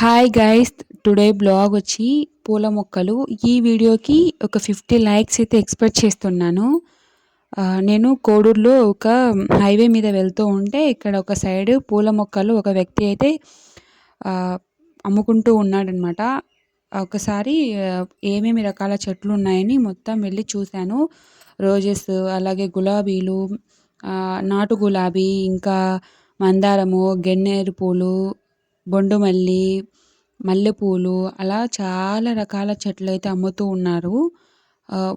Hi guys today blog వచ్చి పూల మొక్కలు. ఈ వీడియోకి ఒక ఫిఫ్టీ లైక్స్ అయితే ఎక్స్పెక్ట్ చేస్తున్నాను. నేను కోడూరులో ఒక హైవే మీద వెళ్తూ ఉంటే ఇక్కడ ఒక సైడ్ పూల మొక్కలు ఒక వ్యక్తి అయితే అమ్ముకుంటూ ఉన్నాడనమాట ఒకసారి ఏమేమి రకాల చెట్లు ఉన్నాయని మొత్తం వెళ్ళి చూశాను. రోజెస్ అలాగే గులాబీలు నాటు గులాబీ ఇంకా మందారము గన్నేరు పూలు బొండుమల్లి మల్లెపూలు అలా చాలా రకాల చెట్లు అయితే అమ్ముతూ ఉన్నారు.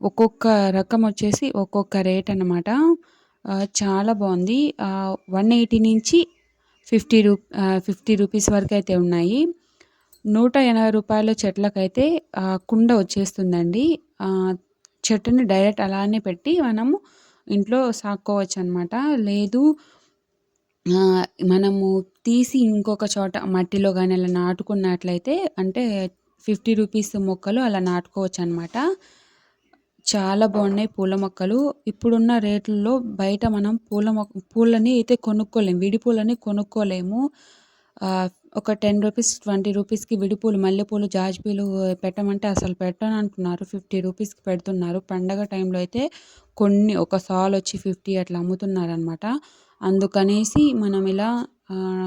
ఒక్కొక్క రకం వచ్చేసి ఒక్కొక్క రేట్ అనమాట చాలా బాగుంది. వన్ ఎయిటీ నుంచి ఫిఫ్టీ రూ ఫిఫ్టీ రూపీస్ వరకు అయితే ఉన్నాయి. నూట ఎనభై రూపాయల చెట్లకైతే కుండ వచ్చేస్తుందండి. చెట్టుని డైరెక్ట్ అలానే పెట్టి మనము ఇంట్లో సాక్కోవచ్చు అనమాట లేదు మనము తీసి ఇంకొక చోట మట్టిలో కానీ అలా నాటుకున్నట్లయితే అంటే ఫిఫ్టీ రూపీస్ మొక్కలు అలా నాటుకోవచ్చు అనమాట చాలా బాగున్నాయి పూల మొక్కలు. ఇప్పుడున్న రేట్లలో బయట మనం పూల మొక్క పూలని అయితే కొనుక్కోలేము. విడి పూలని కొనుక్కోలేము. ఒక టెన్ రూపీస్ ట్వంటీ రూపీస్కి విడిపూలు మల్లెపూలు జాజిపూలు పెట్టమంటే అసలు పెట్టను అంటున్నారు ఫిఫ్టీ రూపీస్కి పెడుతున్నారు. పండగ టైంలో అయితే కొన్ని ఒక సాల్ వచ్చి ఫిఫ్టీ అట్లా అమ్ముతున్నారు అనమాట అందుకనేసి మనం ఇలా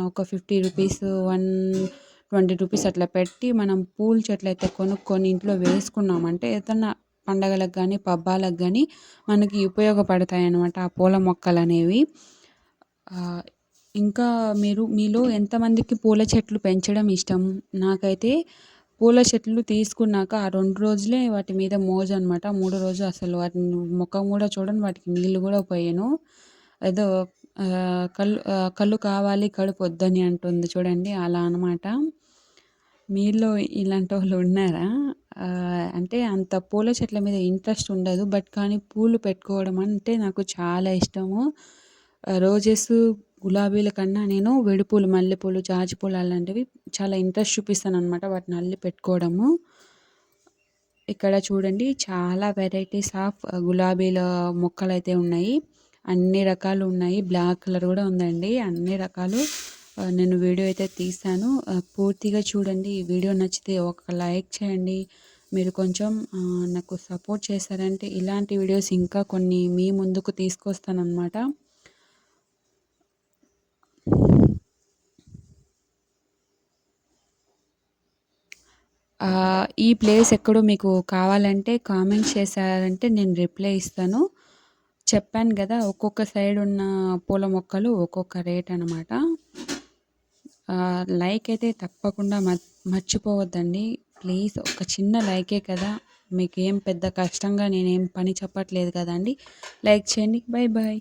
ఒక fifty rupees one twenty rupees అట్లా పెట్టి మనం పూల చెట్లు అయితే కొనుక్కొని ఇంట్లో వేసుకున్నామంటే ఏదన్నా పండగలకు కానీ పబ్బాలకు కానీ మనకి ఉపయోగపడతాయి అన్నమాట ఆ పూల మొక్కలు అనేవి. ఇంకా మీరు మీలో ఎంతమందికి పూల చెట్లు పెంచడం ఇష్టం? నాకైతే పూల చెట్లు తీసుకున్నాక ఆ రెండు రోజులే వాటి మీద మోజు అనమాట మూడో రోజు అసలు వాటిని ముఖం కూడా చూడను వాటికి నీళ్ళు కూడా పోయాను. ఏదో కళ్ళు కళ్ళు కావాలి కడుపు వద్దని అంటుంది చూడండి అలా అనమాట మీలో ఇలాంటి వాళ్ళు ఉన్నారా? అంటే అంత పూల చెట్ల మీద ఇంట్రెస్ట్ ఉండదు బట్ కానీ పూలు పెట్టుకోవడం అంటే నాకు చాలా ఇష్టము. రోజెస్ గులాబీల కన్నా నేను వెడుపూలు మల్లెపూలు జాజిపూలు అలాంటివి చాలా ఇంట్రెస్ట్ చూపిస్తాను అనమాట వాటిని అల్లి పెట్టుకోవడము. ఇక్కడ చూడండి చాలా వెరైటీస్ ఆఫ్ గులాబీల మొక్కలు అయితే ఉన్నాయి. అన్ని రకాలు ఉన్నాయి. బ్లాక్ కలర్ కూడా ఉందండి. అన్ని రకాలు నేను వీడియో అయితే తీసాను పూర్తిగా చూడండి. ఈ వీడియో నచ్చితే ఒక లైక్ చేయండి. మీరు కొంచెం నాకు సపోర్ట్ చేశారంటే ఇలాంటి వీడియోస్ ఇంకా కొన్ని మీ ముందుకు తీసుకొస్తానన్నమాట. ఈ ప్లేస్ ఎక్కడో మీకు కావాలంటే కామెంట్ చేశారంటే నేను రిప్లై ఇస్తాను. చెప్పాను కదా ఒక్కొక్క సైడ్ ఉన్న పూల మొక్కలు ఒక్కొక్క రేట్ అనమాట లైక్ అయితే తప్పకుండా మ- మర్చిపోవద్దండి. ప్లీజ్ ఒక చిన్న లైకే కదా. మీకు ఏం పెద్ద కష్టంగా నేనేం పని చెప్పట్లేదు కదండి. లైక్ చేయండి. Bye bye